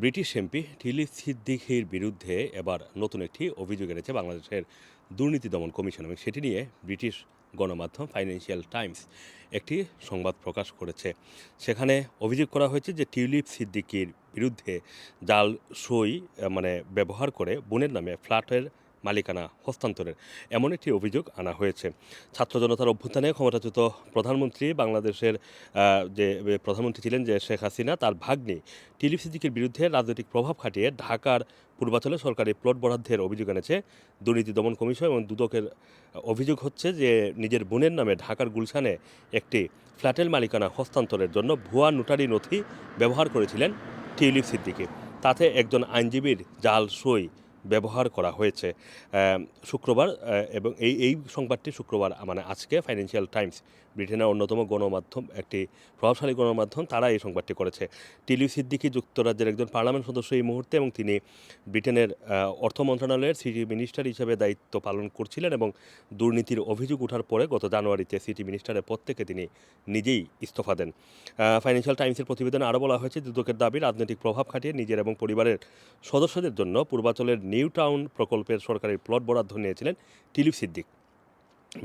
British MP ঠিলি সিদ্দিকির বিরুদ্ধে এবার নতুন একটি অভিযোগ এনেছে বাংলাদেশের দুর্নীতি দমন কমিশন এবং সেটি নিয়ে ব্রিটিশ গণমাধ্যম ফাইন্যান্সিয়াল টাইমস একটি সংবাদ প্রকাশ করেছে। সেখানে অভিযোগ করা হয়েছে যে টিউলিপ সিদ্দিকির বিরুদ্ধে জাল সই মানে ব্যবহার করে বোনের নামে ফ্ল্যাটের মালিকানা হস্তান্তরের। এমন একটি অভিযোগ আনা হয়েছে। ছাত্র জনতার অভ্যুত্থানে ক্ষমতাচ্যুত প্রধানমন্ত্রী বাংলাদেশের যে প্রধানমন্ত্রী ছিলেন যে শেখ হাসিনা, তার ভাগ্নি টিলিপ সিদ্দিকের বিরুদ্ধে রাজনৈতিক প্রভাব খাটিয়ে ঢাকার পূর্বাঞ্চলে সরকারি প্লট বরাদ্দের অভিযোগ এনেছে। দুর্নীতি দমন কমিশন এবং দুদকের অভিযোগ হচ্ছে যে নিজের বোনের নামে ঢাকার গুলশানে একটি ফ্ল্যাটের মালিকানা হস্তান্তরের জন্য ভুয়া নোটারি নথি ব্যবহার করেছিলেন টিউলিপ সিদ্দিকি তাতে একজন আইনজীবীর জাল সই ব্যবহার করা হয়েছে শুক্রবার এবং এই এই সংবাদটি শুক্রবার মানে আজকে ফাইন্যান্সিয়াল টাইমস ব্রিটেনের অন্যতম গণমাধ্যম, একটি প্রভাবশালী গণমাধ্যম, তারা এই সংবাদটি করেছে। টিলিউ সিদ্দিকি যুক্তরাজ্যের একজন পার্লামেন্ট সদস্য এই মুহূর্তে, এবং তিনি ব্রিটেনের অর্থ মন্ত্রণালয়ের সিটি মিনিস্টার হিসেবে দায়িত্ব পালন করছিলেন, এবং দুর্নীতির অভিযোগ ওঠার পরে গত জানুয়ারিতে সিটি মিনিস্টারের পদ থেকে তিনি নিজেই ইস্তফা দেন। ফাইন্যান্সিয়াল টাইমসের প্রতিবেদনে আরও বলা হয়েছে, দুদকের দাবি, রাজনৈতিক প্রভাব খাটিয়ে নিজের এবং পরিবারের সদস্যদের জন্য পূর্বাঞ্চলের নিউ টাউন প্রকল্পের সরকারি প্লট বরাদ্দ নিয়েছিলেন টিলিপ সিদ্দিক।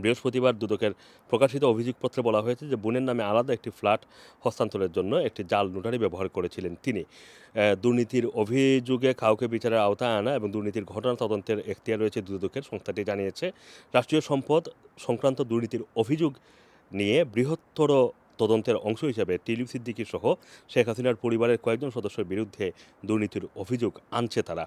বৃহস্পতিবার দুদকের প্রকাশিত অভিযোগপত্রে বলা হয়েছে যে বোনের নামে আলাদা একটি ফ্ল্যাট হস্তান্তরের জন্য একটি জাল নোটারি ব্যবহার করেছিলেন তিনি। দুর্নীতির অভিযোগে কাউকে বিচারের আওতায় আনা এবং দুর্নীতির ঘটনা তদন্তের এখতিয়ার রয়েছে দুদকের, সংস্থাটি জানিয়েছে। রাষ্ট্রীয় সম্পদ সংক্রান্ত দুর্নীতির অভিযোগ নিয়ে বৃহত্তর তদন্তের অংশ হিসেবে টিলিপ সিদ্দিকী সহ শেখ হাসিনার পরিবারের কয়েকজন সদস্যের বিরুদ্ধে দুর্নীতির অভিযোগ আনছে তারা।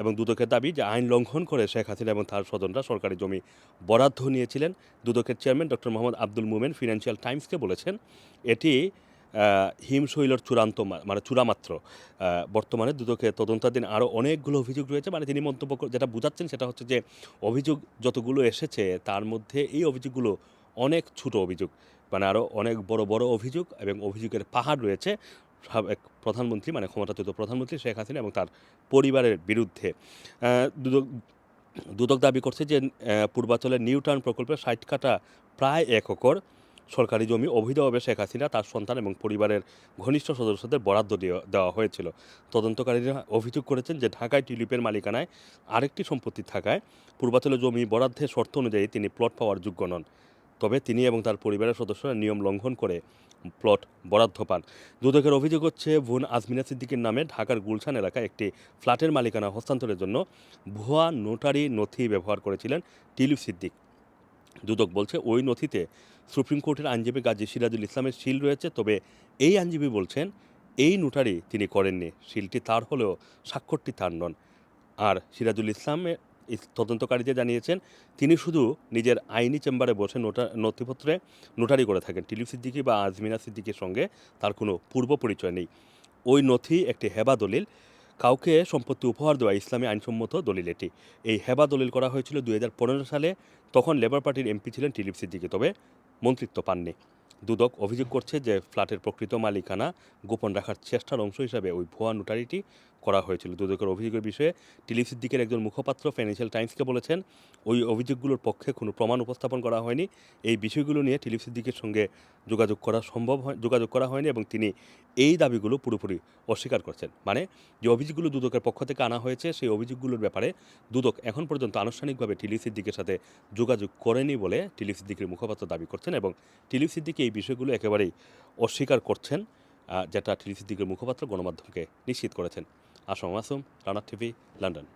এবং দুদকের দাবি যে আইন লঙ্ঘন করে শেখ হাসিনা এবং তার স্বজনরা সরকারি জমি বরাদ্দ নিয়েছিলেন। দুদকের chairman doctor Mohammad Abdul Momen financial টাইমসকে বলেছেন, এটি হিমশৈলর চূড়ান্ত মানে চূড়ামাত্র। বর্তমানে দুদকে তদন্তাধীন আরও অনেকগুলো অভিযোগ রয়েছে। মানে তিনি মন্তব্য যেটা বোঝাচ্ছেন সেটা হচ্ছে যে অভিযোগ যতগুলো এসেছে, তার মধ্যে এই অভিযোগগুলো অনেক ছোট অভিযোগ মানে আরও অনেক বড় বড় অভিযোগ এবং অভিযোগের পাহাড় রয়েছে। সাবেক প্রধানমন্ত্রী মানে ক্ষমতাচ্যুত প্রধানমন্ত্রী শেখ হাসিনা এবং তার পরিবারের বিরুদ্ধে। দুদক দুদক দাবি করছে যে পূর্বাঞ্চলের নিউ টাউন প্রকল্পে ষাট কাটা প্রায় এক একর সরকারি জমি অবৈধভাবে শেখ হাসিনা, তার সন্তান এবং পরিবারের ঘনিষ্ঠ সদস্যদের বরাদ্দ দেওয়া- দেওয়া হয়েছিল। তদন্তকারীরা অভিযোগ করেছেন যে, ঢাকায় টিউলিপের মালিকানায় আরেকটি সম্পত্তি থাকায় পূর্বাঞ্চলে জমি বরাদ্দের শর্ত অনুযায়ী তিনি প্লট পাওয়ার যোগ্য নন। তবে তিনি এবং তার পরিবারের সদস্যরা নিয়ম লঙ্ঘন করে প্লট বরাদ্দ পান। দুদকের অভিযোগ হচ্ছে, ভুন আজমিনা সিদ্দিকের নামে ঢাকার গুলশান এলাকায় একটি ফ্ল্যাটের মালিকানা হস্তান্তরের জন্য ভুয়া নোটারি নথি ব্যবহার করেছিলেন টিলু সিদ্দিক। দুদক বলছে, ওই নথিতে সুপ্রিম কোর্টের আইনজীবী গাজী সিরাজুল ইসলামের শিল রয়েছে, তবে এই আইনজীবী বলছেন, এই নোটারি তিনি করেননি, শিলটি তার হলেও স্বাক্ষরটি তার নন। আর সিরাজুল ইসলামের ইস- তদন্তকারীদের জানিয়েছেন, তিনি শুধু নিজের আইনি চেম্বারে বসে নথিপত্রে নোটারি করে থাকেন। টিলিপ সিদ্দিকি বা আজমিনা সিদ্দিকির সঙ্গে তার কোনো পূর্ব পরিচয় নেই। ওই নথি একটি হেবা দলিল, কাউকে সম্পত্তি উপহার দেওয়া ইসলামী আইনসম্মত দলিল এটি। এই হেবা দলিল করা হয়েছিল দুই হাজার পনেরো সালে, তখন লেবার পার্টির এমপি ছিলেন টিলিপ সিদ্দিকি, তবে মন্ত্রিত্ব পাননি। দুদক অভিযোগ করছে যে ফ্ল্যাটের প্রকৃত মালিকানা গোপন রাখার চেষ্টার অংশ হিসাবে ওই ভুয়া নোটারিটি করা হয়েছিল। দুদকের অভিযোগের বিষয়ে টিলিপ সিদ্দিকের একজন মুখপাত্র ফাইন্যান্সিয়াল টাইমসকে বলেছেন, ওই অভিযোগগুলোর পক্ষে কোনো প্রমাণ উপস্থাপন করা হয়নি। এই বিষয়গুলো নিয়ে টিলিপ সিদ্দিকের সঙ্গে যোগাযোগ করা সম্ভব হয়, যোগাযোগ করা হয়নি এবং তিনি এই দাবিগুলো পুরোপুরি অস্বীকার করছেন। মানে যে অভিযোগগুলো দুদকের পক্ষ থেকে আনা হয়েছে, সেই অভিযোগগুলোর ব্যাপারে দুদক এখন পর্যন্ত আনুষ্ঠানিকভাবে টিলিপ সিদ্দিকের সাথে যোগাযোগ করেনি বলে টিলিপ সিদ্দিকের মুখপাত্র দাবি করছেন এবং টিলিপ সিদ্দিকি এই বিষয়গুলো একেবারেই অস্বীকার করছেন যেটা টিলিপ দিকের মুখপাত্র গণমাধ্যমকে নিশ্চিত করেছেন। Assam Assam Rana TV, London.